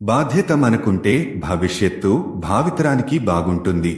బాధ్యత మనకుంటే భవిష్యత్తు భావితరానికి బాగుంటుంది.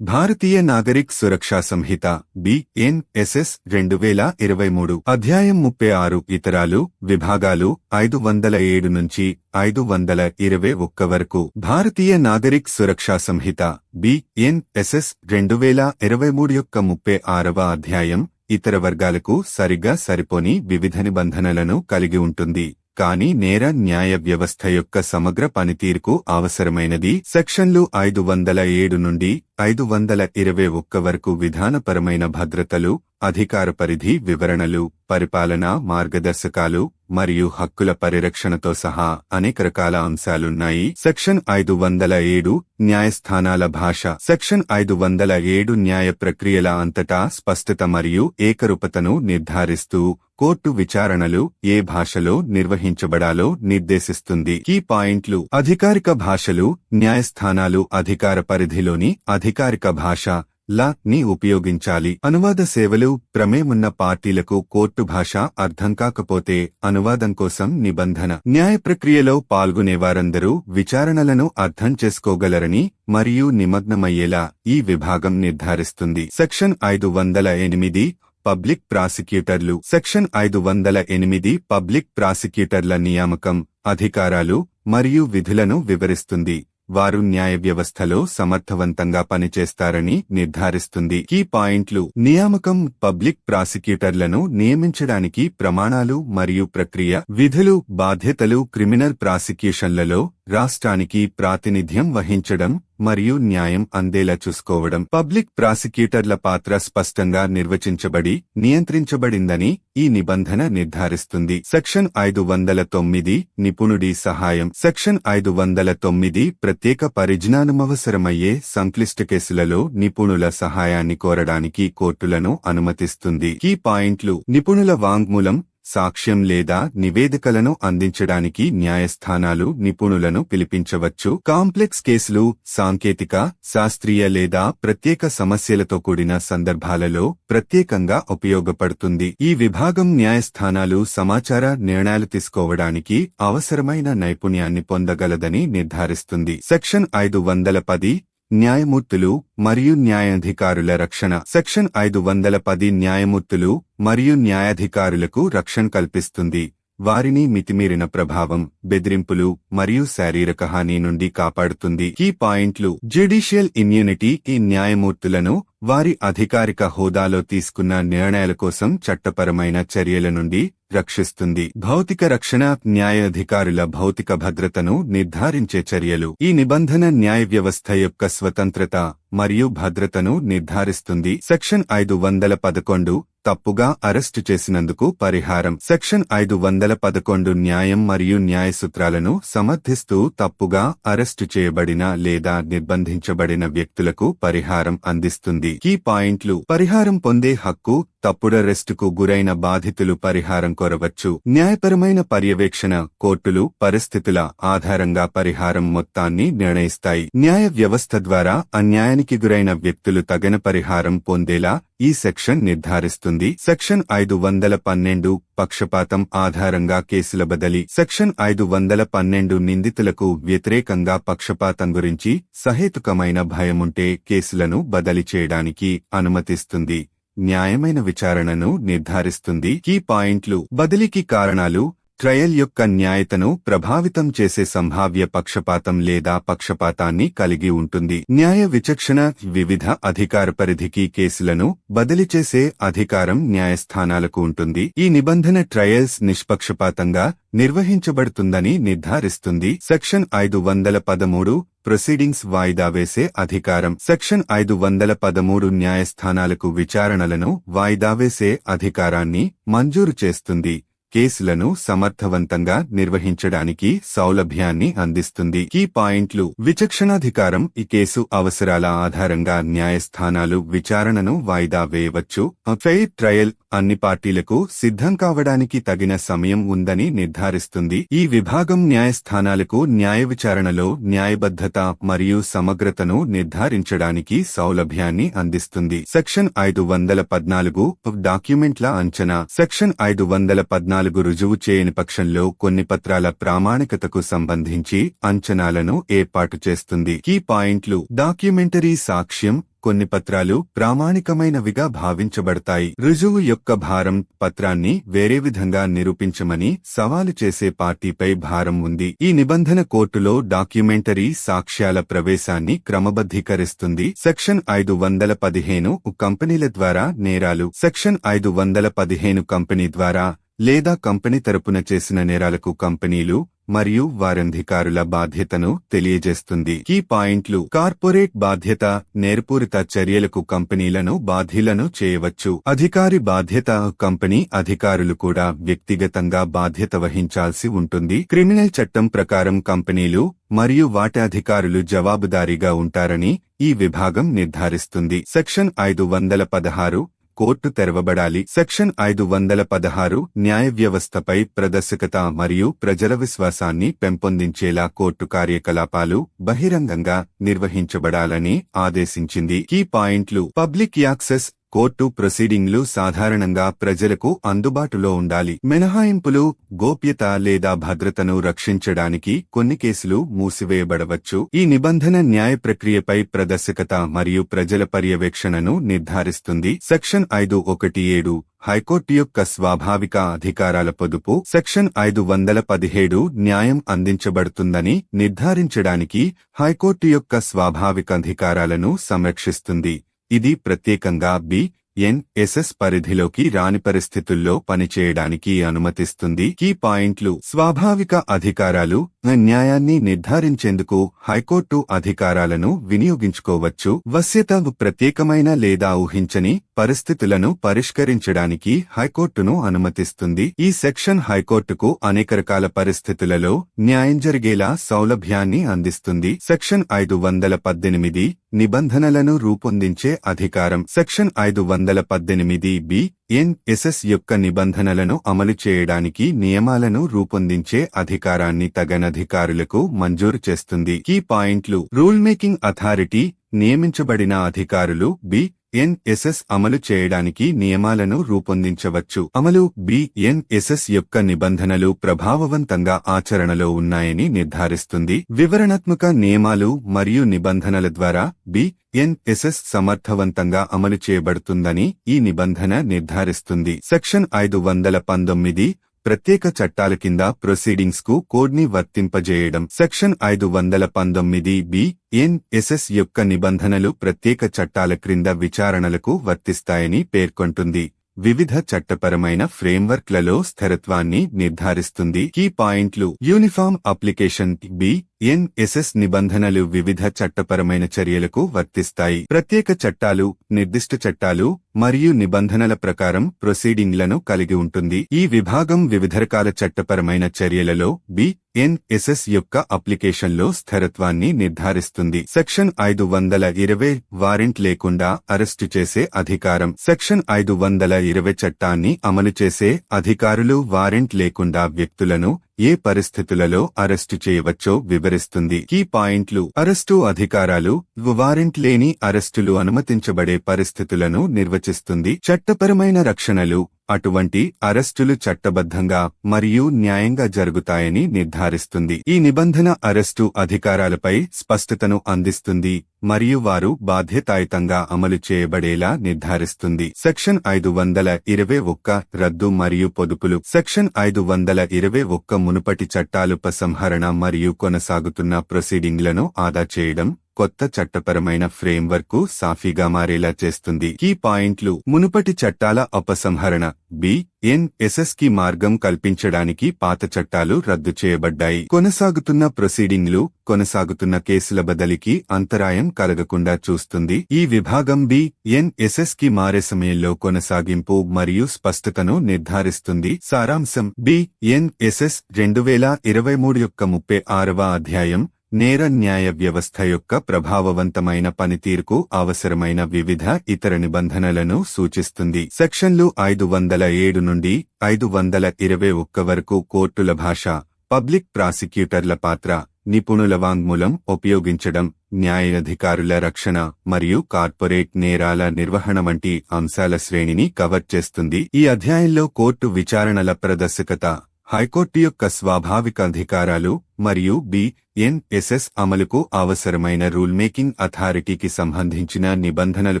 భారతీయ నాగరిక్ సురక్షా సంహిత బిఎన్ఎస్ఎస్ రెండు వేల ఇరవై మూడు అధ్యాయం ముప్పై ఆరు ఇతరాలు విభాగాలు ఐదు వందల ఏడు నుంచి ఐదు వందల ఇరవై ఒక్క వరకు. భారతీయ నాగరిక్ సురక్షా సంహిత బిఎన్ఎస్ఎస్ రెండు వేల ఇరవై మూడు యొక్క ముప్పై ఆరవ అధ్యాయం ఇతర వర్గాలకు సరిగ్గా సరిపోని వివిధ నిబంధనలను కలిగి ఉంటుంది. కానీ నేర న్యాయ వ్యవస్థ యొక్క సమగ్ర పనితీరుకు అవసరమైనది. సెక్షన్లు ఐదు వందల ఏడు నుండి ఐదు వందల ఇరవై ఒక్క వరకు విధానపరమైన భద్రతలు అధికార పరిధి వివరణలు పరిపాలన మార్గదర్శకాలు మరియు హక్కుల పరిరక్షణతో సహా అనేక రకాల అంశాలున్నాయి. సెక్షన్ ఐదు వందల ఏడు న్యాయస్థానాల భాష. సెక్షన్ ఐదు వందల ఏడు న్యాయ ప్రక్రియల అంతటా స్పష్టత మరియు ఏకరూపతను నిర్ధారిస్తూ కోర్టు విచారణలు ఏ భాషలో నిర్వహించబడాలో నిర్దేశిస్తుంది. ఈ పాయింట్లు. అధికారిక భాషలు న్యాయస్థానాలు అధికార పరిధిలోని అధికారిక భాష లా ని ఉపయోగించాలి. అనువాద సేవలు ప్రమేమున్న పార్టీలకు కోర్టు భాష అర్థం కాకపోతే అనువాదం కోసం నిబంధన. న్యాయ ప్రక్రియలో పాల్గొనేవారందరూ విచారణలను అర్థం చేసుకోగలరని మరియు నిమగ్నమయ్యేలా ఈ విభాగం నిర్ధారిస్తుంది. సెక్షన్ ఐదు వందల ఎనిమిది పబ్లిక్ ప్రాసిక్యూటర్లు. సెక్షన్ ఐదు వందల ఎనిమిది పబ్లిక్ ప్రాసిక్యూటర్ల నియామకం అధికారాలు మరియు విధులను వివరిస్తుంది. వారు న్యాయ వ్యవస్థలో సమర్థవంతంగా పనిచేస్తారని నిర్ధారిస్తుంది. ఈ పాయింట్లు. నియామకం పబ్లిక్ ప్రాసిక్యూటర్లను నియమించడానికి ప్రమాణాలు మరియు ప్రక్రియ విధులు బాధ్యతలు క్రిమినల్ ప్రాసిక్యూషన్లలో రాష్ట్రానికి ప్రాతినిధ్యం వహించడం మరియు న్యాయం అందేలా చూసుకోవడం. పబ్లిక్ ప్రాసిక్యూటర్ల పాత్ర స్పష్టంగా నిర్వచించబడి నియంత్రించబడిందని ఈ నిబంధన నిర్ధారిస్తుంది. సెక్షన్ ఐదు వందల తొమ్మిది నిపుణుడి సహాయం. సెక్షన్ ఐదు వందల తొమ్మిది ప్రత్యేక పరిజ్ఞానమవసరమయ్యే సంక్లిష్ట కేసులలో నిపుణుల సహాయాన్ని కోరడానికి కోర్టులను అనుమతిస్తుంది. ఈ పాయింట్లు. నిపుణుల వాంగ్మూలం సాక్ష్యం లేదా నివేదికలను అందించడానికి న్యాయస్థానాలు నిపుణులను పిలిపించవచ్చు. కాంప్లెక్స్ కేసులు సాంకేతిక శాస్త్రీయ లేదా ప్రత్యేక సమస్యలతో కూడిన సందర్భాలలో ప్రత్యేకంగా ఉపయోగపడుతుంది. ఈ విభాగం న్యాయస్థానాలు సమాచార నిర్ణయాలు తీసుకోవడానికి అవసరమైన నైపుణ్యాన్ని పొందగలదని నిర్ధారిస్తుంది. సెక్షన్ ఐదు వందల పది న్యాయమూర్తులు మరియు న్యాయాధికారుల రక్షణ. సెక్షన్ ఐదు వందల పది న్యాయమూర్తులు మరియు న్యాయాధికారులకు రక్షణ కల్పిస్తుంది. వారిని మితిమీరిన ప్రభావం బెదిరింపులు మరియు శారీరక హాని నుండి కాపాడుతుంది. ఈ పాయింట్లు. జ్యుడిషియల్ ఇమ్యూనిటీ ఈ న్యాయమూర్తులను వారి అధికారిక హోదాలో తీసుకున్న నిర్ణయాల కోసం చట్టపరమైన చర్యల నుండి రక్షిస్తుంది. భౌతిక రక్షణ న్యాయాధికారుల భౌతిక భద్రతను నిర్ధారించే చర్యలు. ఈ నిబంధన న్యాయ వ్యవస్థ యొక్క స్వతంత్రత మరియు భద్రతను నిర్ధారిస్తుంది. సెక్షన్ ఐదు వందల పదకొండు తప్పుగా అరెస్టు చేసినందుకు పరిహారం. సెక్షన్ ఐదు వందల పదకొండు న్యాయం మరియు న్యాయ సూత్రాలను సమర్థిస్తూ తప్పుగా అరెస్టు చేయబడిన లేదా నిర్బంధించబడిన వ్యక్తులకు పరిహారం అందిస్తుంది. ఈ పాయింట్లు. పరిహారం పొందే హక్కు తప్పుడరెస్టుకు గురైన బాధితులు పరిహారం కోరవచ్చు. న్యాయపరమైన పర్యవేక్షణ కోర్టులు పరిస్థితుల ఆధారంగా పరిహారం మొత్తాన్ని నిర్ణయిస్తాయి. న్యాయ వ్యవస్థ ద్వారా అన్యాయానికి గురైన వ్యక్తులు తగిన పరిహారం పొందేలా ఈ సెక్షన్ నిర్ధారిస్తుంది. సెక్షన్ ఐదు వందల పన్నెండు పక్షపాతం ఆధారంగా కేసుల బదిలీ. సెక్షన్ ఐదు వందల పన్నెండు నిందితులకు వ్యతిరేకంగా పక్షపాతం గురించి సహేతుకమైన భయముంటే కేసులను బదిలీ చేయడానికి అనుమతిస్తుంది. న్యాయమైన విచారణను నిర్ధారిస్తుంది. ఈ పాయింట్లు బదిలీకి కారణాలు ట్రయల్ యొక్క న్యాయతను ప్రభావితం చేసే సంభావ్య పక్షపాతం లేదా పక్షపాతాన్ని కలిగి ఉంటుంది. న్యాయ విచక్షణ వివిధ అధికార పరిధికి కేసులను బదిలీ చేసే అధికారం న్యాయస్థానాలకు ఉంటుంది. ఈ నిబంధన ట్రయల్స్ నిష్పక్షపాతంగా నిర్వహించబడుతుందని నిర్ధారిస్తుంది. సెక్షన్ ఐదు వందల పదమూడు ప్రొసీడింగ్స్ వాయిదా వేసే అధికారం. సెక్షన్ ఐదు వందల పదమూడు న్యాయస్థానాలకు విచారణలను వాయిదా వేసే అధికారాన్ని మంజూరు చేస్తుంది. కేసులను సమర్థవంతంగా నిర్వహించడానికి సౌలభ్యాన్ని అందిస్తుంది. ఈ పాయింట్లు. విచక్షణాధికారం. ఈ కేసు అవసరాల ఆధారంగా న్యాయస్థానాలు విచారణను వాయిదా వేయవచ్చు. Fair trial. అన్ని పార్టీలకు సిద్ధం కావడానికి తగిన సమయం ఉందని నిర్ధారిస్తుంది. ఈ విభాగం న్యాయస్థానాలకు న్యాయ విచారణలో న్యాయబద్ధత మరియు సమగ్రతను నిర్ధారించడానికి సౌలభ్యాన్ని అందిస్తుంది. సెక్షన్ ఐదు వందల పద్నాలుగు డాక్యుమెంట్ల అంచనా. సెక్షన్ ఐదు వందల పద్నాలుగు రుజువు చేయని పక్షంలో కొన్ని పత్రాల ప్రామాణికతకు సంబంధించి అంచనాలను ఏర్పాటు చేస్తుంది. కీ పాయింట్లు. డాక్యుమెంటరీ సాక్ష్యం కొన్ని పత్రాలు ప్రామాణికమైనవిగా భావించబడతాయి. రుజువు యొక్క భారం పత్రాన్ని వేరే విధంగా నిరూపించమని సవాలు చేసే పార్టీపై భారం ఉంది. ఈ నిబంధన కోర్టులో డాక్యుమెంటరీ సాక్ష్యాల ప్రవేశాన్ని క్రమబద్ధీకరిస్తుంది. సెక్షన్ ఐదు వందల పదిహేను కంపెనీల ద్వారా నేరాలు సెక్షన్ ఐదు వందల పదిహేను కంపెనీ ద్వారా లేదా కంపెనీ తరపున చేసిన నేరాలకు కంపెనీలు మరియు వారంధికారుల బాధ్యతను తెలియజేస్తుంది. కీ పాయింట్లు కార్పొరేట్ బాధ్యత నేర్పూరిత చర్యలకు కంపెనీలను బాధ్యులను చేయవచ్చు. అధికారి బాధ్యత కంపెనీ అధికారులు కూడా వ్యక్తిగతంగా బాధ్యత వహించాల్సి ఉంటుంది. క్రిమినల్ చట్టం ప్రకారం కంపెనీలు మరియు వాటి అధికారులు జవాబుదారీగా ఉంటారని ఈ విభాగం నిర్ధారిస్తుంది. సెక్షన్ ఐదు వందల పదహారు కోర్టు తెరవబడాలి. సెక్షన్ ఐదు వందల పదహారు న్యాయ వ్యవస్థపై ప్రదర్శకత మరియు ప్రజల విశ్వాసాన్ని పెంపొందించేలా కోర్టు కార్యకలాపాలు బహిరంగంగా నిర్వహించబడాలని ఆదేశించింది. కీ పాయింట్లు పబ్లిక్ యాక్సెస్ కోర్టు ప్రొసీడింగ్లు సాధారణంగా ప్రజలకు అందుబాటులో ఉండాలి. మినహాయింపులు గోప్యత లేదా భద్రతను రక్షించడానికి కొన్ని కేసులు మూసివేయబడవచ్చు. ఈ నిబంధన న్యాయ ప్రక్రియపై ప్రదర్శకత మరియు ప్రజల పర్యవేక్షణను నిర్ధారిస్తుంది. సెక్షన్ ఐదు ఒకటి ఏడు హైకోర్టు యొక్క స్వాభావిక అధికారాల పొదుపు. సెక్షన్ ఐదు వందల పదిహేడు న్యాయం అందించబడుతుందని నిర్ధారించడానికి హైకోర్టు యొక్క స్వాభావిక అధికారాలను సంరక్షిస్తుంది. ఇది ప్రత్యేకంగా బి ఎన్ఎస్ఎస్ పరిధిలోకి రాని పరిస్థితుల్లో పనిచేయడానికి అనుమతిస్తుంది. కీ పాయింట్లు. స్వాభావిక అధికారాలు న్యాయాన్ని నిర్ధారించేందుకు హైకోర్టు అధికారాలను వినియోగించుకోవచ్చు. వశ్యత ప్రత్యేకమైన లేదా ఊహించని పరిస్థితులను పరిష్కరించడానికి హైకోర్టును అనుమతిస్తుంది. ఈ సెక్షన్ హైకోర్టుకు అనేక రకాల పరిస్థితులలో న్యాయం జరిగేలా సౌలభ్యాన్ని అందిస్తుంది. సెక్షన్ ఐదు వందల పద్దెనిమిది నిబంధనలను రూపొందించే అధికారం. సెక్షన్ ఐదు వందల పద్దెనిమిది బి ఎన్ఎస్ఎస్ యొక్క నిబంధనలను అమలు చేయడానికి నియమాలను రూపొందించే అధికారాన్ని తగనధికారులకు మంజూరు చేస్తుంది. కీ పాయింట్లు రూల్ మేకింగ్ అథారిటీ నియమించబడిన అధికారులు బి ఎన్ఎస్ఎస్ అమలు చేయడానికి నియమాలను రూపొందించవచ్చు. అమలు బిఎన్ఎస్ఎస్ యొక్క నిబంధనలు ప్రభావవంతంగా ఆచరణలో ఉన్నాయని నిర్ధారిస్తుంది. వివరణాత్మక నియమాలు మరియు నిబంధనల ద్వారా బిఎన్ఎస్ఎస్ సమర్థవంతంగా అమలు చేయబడుతుందని ఈ నిబంధన నిర్ధారిస్తుంది. సెక్షన్ ఐదు వందల పంతొమ్మిది ప్రత్యేక చట్టాల కింద ప్రొసీడింగ్స్కు కోడ్ని వర్తింపజేయడం. సెక్షన్ ఐదు వందల పంతొమ్మిది బి ఎన్ఎస్ఎస్ యొక్క నిబంధనలు ప్రత్యేక చట్టాల క్రింద విచారణలకు వర్తిస్తాయని పేర్కొంటుంది. వివిధ చట్టపరమైన ఫ్రేమ్వర్క్లలో స్థిరత్వాన్ని నిర్ధారిస్తుంది. కీ పాయింట్లు. యూనిఫామ్ అప్లికేషన్ బి ఎన్ఎస్ఎస్ నిబంధనలు వివిధ చట్టపరమైన చర్యలకు వర్తిస్తాయి. ప్రత్యేక చట్టాలు నిర్దిష్ట చట్టాలు మరియు నిబంధనల ప్రకారం ప్రొసీడింగ్లను కలిగి ఉంటుంది. ఈ విభాగం వివిధ రకాల చట్టపరమైన చర్యలలో బి ఎన్ఎస్ఎస్ యొక్క అప్లికేషన్లో స్థిరత్వాన్ని నిర్ధారిస్తుంది. సెక్షన్ ఐదు వందల ఇరవై వారెంట్ లేకుండా అరెస్టు చేసే అధికారం. సెక్షన్ ఐదు వందల ఇరవై చట్టాన్ని అమలు చేసే అధికారులు వారెంట్ లేకుండా వ్యక్తులను ఏ పరిస్థితులలో అరెస్టు చేయవచ్చో వివరిస్తుంది. కీ పాయింట్లు. అరెస్టు అధికారాలు. వారెంట్ లేని అరెస్టులు అనుమతించబడే పరిస్థితులను నిర్వచిస్తుంది. చట్టపరమైన రక్షణలు. అటువంటి అరెస్టులు చట్టబద్ధంగా మరియు న్యాయంగా జరుగుతాయని నిర్ధారిస్తుంది. ఈ నిబంధన అరెస్టు అధికారాలపై స్పష్టతను అందిస్తుంది మరియు వారు బాధ్యతాయుతంగా అమలు చేయబడేలా నిర్ధారిస్తుంది. సెక్షన్ ఐదు వందల ఇరవై ఒక్క రద్దు మరియు పొదుపులు. సెక్షన్ ఐదు వందల ఇరవై ఒక్క మునుపటి చట్టాలుపసంహరణ మరియు కొనసాగుతున్న ప్రొసీడింగ్లను ఆదా చేయడం కొత్త చట్టపరమైన ఫ్రేమ్వర్క్ సాఫీగా మారేలా చేస్తుంది. కీ పాయింట్లు. మునుపటి చట్టాల అపసంహరణ. బి. ఎన్ఎస్ఎస్కి మార్గం కల్పించడానికి పాత చట్టాలు రద్దు చేయబడ్డాయి. కొనసాగుతున్న ప్రొసీడింగ్లు కొనసాగుతున్న కేసుల బదిలీకి అంతరాయం కలగకుండా చూస్తుంది. ఈ విభాగం బి. ఎన్ఎస్ఎస్కి మారే సమయంలో కొనసాగింపు మరియు స్పష్టతను నిర్ధారిస్తుంది. సారాంశం. బి. ఎన్ఎస్ఎస్ రెండు వేల ఇరవై మూడు యొక్క ముప్పై ఆరవ అధ్యాయం. నేర న్యాయ వ్యవస్థ యొక్క ప్రభావవంతమైన పనితీరుకు అవసరమైన వివిధ ఇతర నిబంధనలను సూచిస్తుంది. సెక్షన్లు ఐదు వందల ఏడు నుండి ఐదు వందల ఇరవై ఒక్క వరకు కోర్టుల భాష పబ్లిక్ ప్రాసిక్యూటర్ల పాత్ర నిపుణుల వాంగ్మూలం ఉపయోగించడం న్యాయాధికారుల రక్షణ మరియు కార్పొరేట్ నేరాల నిర్వహణ వంటి అంశాల శ్రేణిని కవర్ చేస్తుంది. ఈ అధ్యాయంలో కోర్టు విచారణల ప్రదర్శకత హైకోర్టు యొక్క స్వాభావిక అధికారాలు మరియు బిఎన్ఎస్ఎస్ అమలుకు అవసరమైన రూల్ మేకింగ్ అథారిటీకి సంబంధించిన నిబంధనలు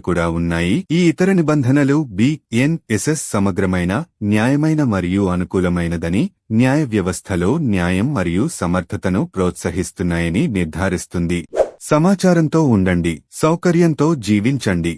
కూడా ఉన్నాయి. ఈ ఇతర నిబంధనలు బిఎన్ఎస్ఎస్ సమగ్రమైన న్యాయమైన మరియు అనుకూలమైనదని న్యాయ వ్యవస్థలో న్యాయం మరియు సమర్థతను ప్రోత్సహిస్తున్నాయని నిర్ధారిస్తుంది. సమాచారంతో ఉండండి సౌకర్యంతో జీవించండి.